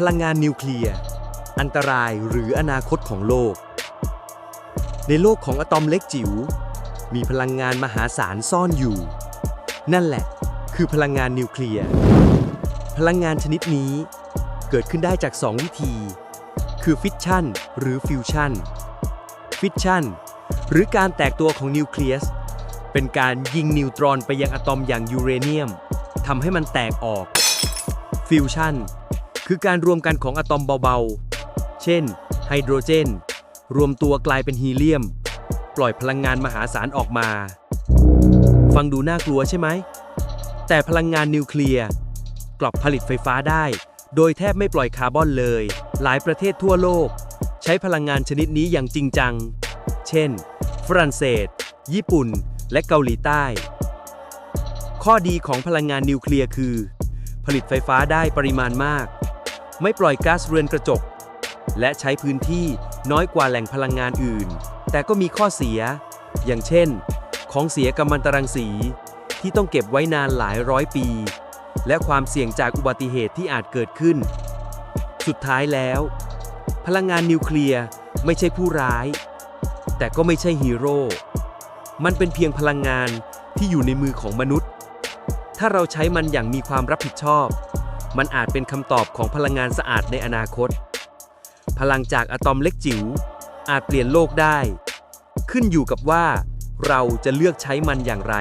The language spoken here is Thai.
พลังงานนิวเคลียร์ อันตรายหรืออนาคตของโลก ในโลกของอะตอมเล็กจิ๋ว มีพลังงานมหาศาลซ่อนอยู่ นั่นแหละ คือพลังงานนิวเคลียร์ พลังงานชนิดนี้ เกิดขึ้นได้จาก 2 วิธี คือฟิชชันหรือฟิวชันฟิชชันหรือการแตกตัวของนิวเคลียส เป็นการยิงนิวตรอนไปยังอะตอมอย่างยูเรเนียมทำให้มันแตกออก ฟิวชัน คือการรวมกันของอะตอมเบาๆ เช่น ไฮโดรเจน รวมตัวกลายเป็นฮีเลียม ปล่อยพลังงานมหาศาลออกมา ฟังดูน่ากลัวใช่ไหม แต่พลังงานนิวเคลียร์กลับผลิตไฟฟ้าได้ โดยแทบไม่ปล่อยคาร์บอนเลย หลายประเทศทั่วโลก ใช้พลังงานชนิดนี้อย่างจริงจัง เช่น ฝรั่งเศส ญี่ปุ่น และเกาหลีใต้ ข้อดีของพลังงานนิวเคลียร์คือ ผลิตไฟฟ้าได้ปริมาณมาก ไม่ปล่อยก๊าซเรือนกระจก และใช้พื้นที่น้อยกว่าแหล่งพลังงานอื่น แต่ก็มีข้อเสีย อย่างเช่น ของเสียกัมมันตรังสี ที่ต้องเก็บไว้นานหลายร้อยปี และความเสี่ยงจากอุบัติเหตุที่อาจเกิดขึ้น สุดท้ายแล้ว พลังงานนิวเคลียร์ไม่ใช่ผู้ร้าย แต่ก็ไม่ใช่ฮีโร่ มันเป็นเพียงพลังงานที่อยู่ในมือของมนุษย์ ถ้าเราใช้มันอย่างมีความรับผิดชอบ มันอาจเป็นคำตอบของพลังงานสะอาดในอนาคต พลังจากอะตอมเล็กจิ๋วอาจเปลี่ยนโลกได้ ขึ้นอยู่กับว่าเราจะเลือกใช้มันอย่างไร